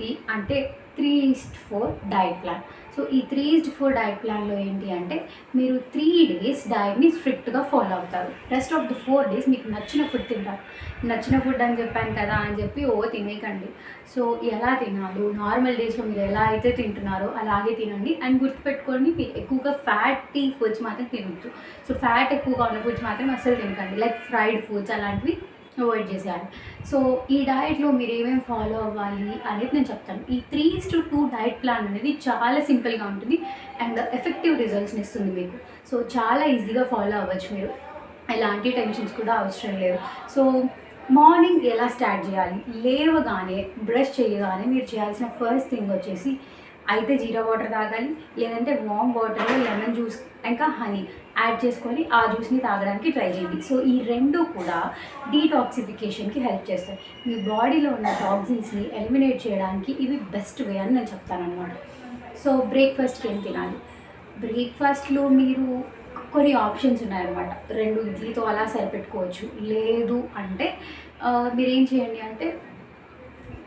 The అంటే three is to four diet plan so ఈ three is to four diet ప్లాన్లో ఏంటి అంటే మీరు త్రీ డేస్ డైట్ని స్ట్రిక్ట్గా ఫాలో అవుతారు. Rest of the four days మీకు నచ్చిన ఫుడ్ తింటారు. నచ్చిన ఫుడ్ అని చెప్పాను కదా అని చెప్పి ఓ తినేయకండి. సో ఎలా తినాలి నార్మల్ డేస్లో మీరు ఎలా అయితే తింటున్నారో అలాగే తినండి. అండ్ గుర్తుపెట్టుకోండి మీరు ఎక్కువగా ఫ్యాటీ ఫుడ్స్ మాత్రం తినొచ్చు సో ఫ్యాట్ ఎక్కువగా ఉన్న ఫుడ్స్ మాత్రం అస్సలు తినకండి. లైక్ ఫ్రైడ్ ఫుడ్స్ అలాంటివి అవాయిడ్ చేసేయాలి. సో ఈ డయట్లో మీరు ఏమేమి ఫాలో అవ్వాలి అనేది నేను చెప్తాను. ఈ three to two diet plan అనేది చాలా సింపుల్గా ఉంటుంది అండ్ ఎఫెక్టివ్ రిజల్ట్స్ని ఇస్తుంది మీకు. సో చాలా ఈజీగా ఫాలో అవ్వచ్చు మీరు. ఎలాంటి టెన్షన్స్ కూడా అవసరం లేదు. సో మార్నింగ్ ఎలా స్టార్ట్ చేయాలి? లేవగానే బ్రష్ చేయగానే మీరు చేయాల్సిన ఫస్ట్ థింగ్ వచ్చేసి అయితే జీరా వాటర్ తాగాలి లేదంటే వామ్ వాటర్లో లెమన్ జ్యూస్ ఇంకా హనీ యాడ్ చేసుకొని ఆ జ్యూస్ని తాగడానికి ట్రై చేయండి. సో ఈ రెండు కూడా డీటాక్సిఫికేషన్కి హెల్ప్ చేస్తాయి. మీ బాడీలో ఉన్న టాక్సిన్స్ని ఎలిమినేట్ చేయడానికి ఇవి బెస్ట్ వే అని నేను చెప్తానమాట సో బ్రేక్ఫాస్ట్కి ఏం తినాలి? బ్రేక్ఫాస్ట్లో మీరు కొన్ని ఆప్షన్స్ ఉన్నాయన్నమాట. రెండు ఇడ్లీతో అలా సరిపెట్టుకోవచ్చు. లేదు అంటే మీరేం చేయండి అంటే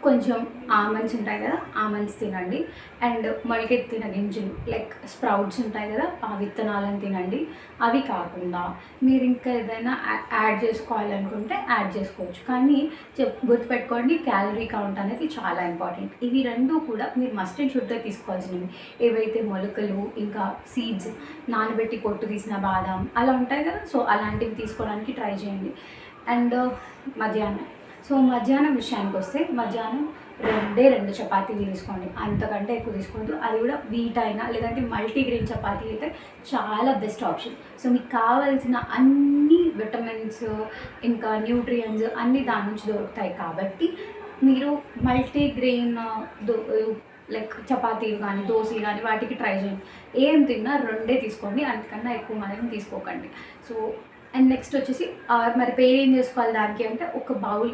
కొంచెం ఆమండ్స్ ఉంటాయి కదా ఆమండ్స్ తినండి. అండ్ మొలకెత్తిన గింజలు లైక్ స్ప్రౌట్స్ ఉంటాయి కదా ఆ విత్తనాలను తినండి. అవి కాకుండా మీరు ఇంకా ఏదైనా యా- యాడ్ చేసుకోవాలనుకుంటే యాడ్ చేసుకోవచ్చు. కానీ చెప్ గుర్తుపెట్టుకోండి క్యాలరీ కౌంట్ అనేది చాలా ఇంపార్టెంట్. ఇవి రెండు కూడా మీరు మస్ట్ అండ్ షుడ్గా తీసుకోవాల్సినవి. ఏవైతే మొలకలు ఇంకా సీడ్స్ నానబెట్టి కొట్టు తీసిన బాదం అలా ఉంటాయి కదా సో అలాంటివి తీసుకోవడానికి ట్రై చేయండి. అండ్ మధ్యాహ్నం సో మధ్యాహ్నం విషయానికి వస్తే మధ్యాహ్నం రెండే రెండు చపాతీలు తీసుకోండి. అంతకంటే ఎక్కువ తీసుకోవద్దు. అది కూడా వీట్ అయినా లేదంటే మల్టీగ్రెయిన్ చపాతీ అయితే చాలా బెస్ట్ ఆప్షన్. సో మీకు కావాల్సిన అన్ని విటమిన్స్ ఇంకా న్యూట్రియన్స్ అన్నీ దాని నుంచి దొరుకుతాయి కాబట్టి మీరు మల్టీగ్రెయిన్ దో లైక్ చపాతీలు కానీ దోశలు కానీ వాటికి ట్రై చేయండి. ఏం తిన్నా రెండే తీసుకోండి. అంతకన్నా ఎక్కువ మనం తీసుకోకండి. సో అండ్ నెక్స్ట్ వచ్చేసి మరి పేరు ఏం చేసుకోవాలి దానికి అంటే ఒక బౌల్